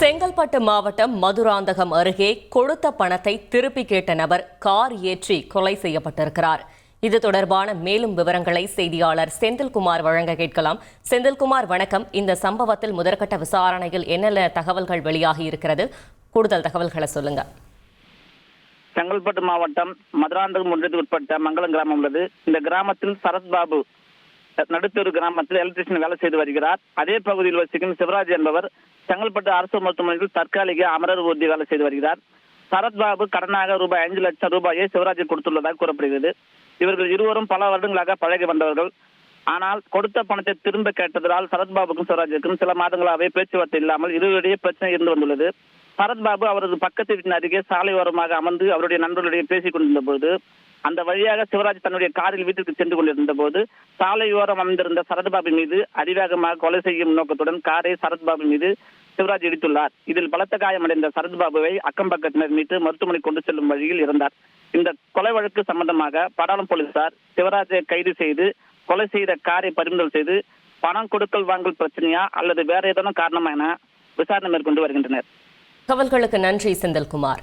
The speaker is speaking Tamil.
செங்கல்பட்டு மாவட்டம் மதுராந்தகம் அருகே கொடுத்த பணத்தை திருப்பி கேட்ட நபர் கார் ஏற்றி கொலை செய்யப்பட்டிருக்கிறார். இது தொடர்பான மேலும் விவரங்களை செய்தியாளர் செந்தில்குமார் வழங்க கேட்கலாம். செந்தில்குமார் வணக்கம். இந்த சம்பவத்தில் முதற்கட்ட விசாரணையில் என்னென்ன தகவல்கள் வெளியாகி இருக்கிறது? கூடுதல் தகவல்களை சொல்லுங்க. செங்கல்பட்டு மாவட்டம் மதுராந்தகம் ஒன்றியத்துக்கு உட்பட்ட மங்களம் கிராமம் உள்ளது. இந்த கிராமத்தில் சரத்பாபு நடுத்தூர் கிராமத்தில் எலக்ட்ரிஷியன் வேலை செய்து வருகிறார். அதே பகுதியில் வசிக்கும் சிவராஜ் என்பவர் செங்கல்பட்டு அரசு மருத்துவமனையில் தற்காலிக அமரர் ஊர்தி வேலை செய்து வருகிறார். சரத்பாபு கடனாக ரூபாய் ஐந்து லட்சம் ரூபாயை சிவராஜ் கொடுத்துள்ளதாக கூறப்படுகிறது. இவர்கள் இருவரும் பல வருடங்களாக பழகி வந்தவர்கள். ஆனால் கொடுத்த பணத்தை திரும்ப கேட்டதால் சரத்பாபுக்கும் சிவராஜுக்கும் சில மாதங்களாகவே பேச்சுவார்த்தை இல்லாமல் இருவருடைய பிரச்சனை இருந்து வந்துள்ளது. சரத்பாபு அவரது பக்கத்து வீட்டின் அருகே சாலையோரமாக அமர்ந்து அவருடைய நண்பர்களுடைய பேசிக் கொண்டிருந்த பொழுது அந்த வழியாக சிவராஜ் தன்னுடைய காரில் வீட்டிற்கு சென்று கொண்டிருந்த போது சாலையோரம் அமைந்திருந்த சரத்பாபு மீது அதிவேகமாக கொலை செய்யும் நோக்கத்துடன் காரை சரத்பாபு மீது சிவராஜ் இடித்துள்ளார். இதில் பலத்த காயமடைந்த சரத்பாபுவை அக்கம் பக்கத்தினர் மீட்டு மருத்துவமனை கொண்டு செல்லும் வழியில் இருந்தார் இந்த கொலை வழக்கு சம்பந்தமாக படாளம் போலீசார் சிவராஜை கைது செய்து கொலை செய்த காரை பறிமுதல் செய்து பணம் கொடுக்கல் வாங்கல் பிரச்சனையா அல்லது வேற ஏதேனும் காரணமா என விசாரணை மேற்கொண்டு வருகின்றனர். கவல்களுக்கு நன்றி செந்தில்குமார்.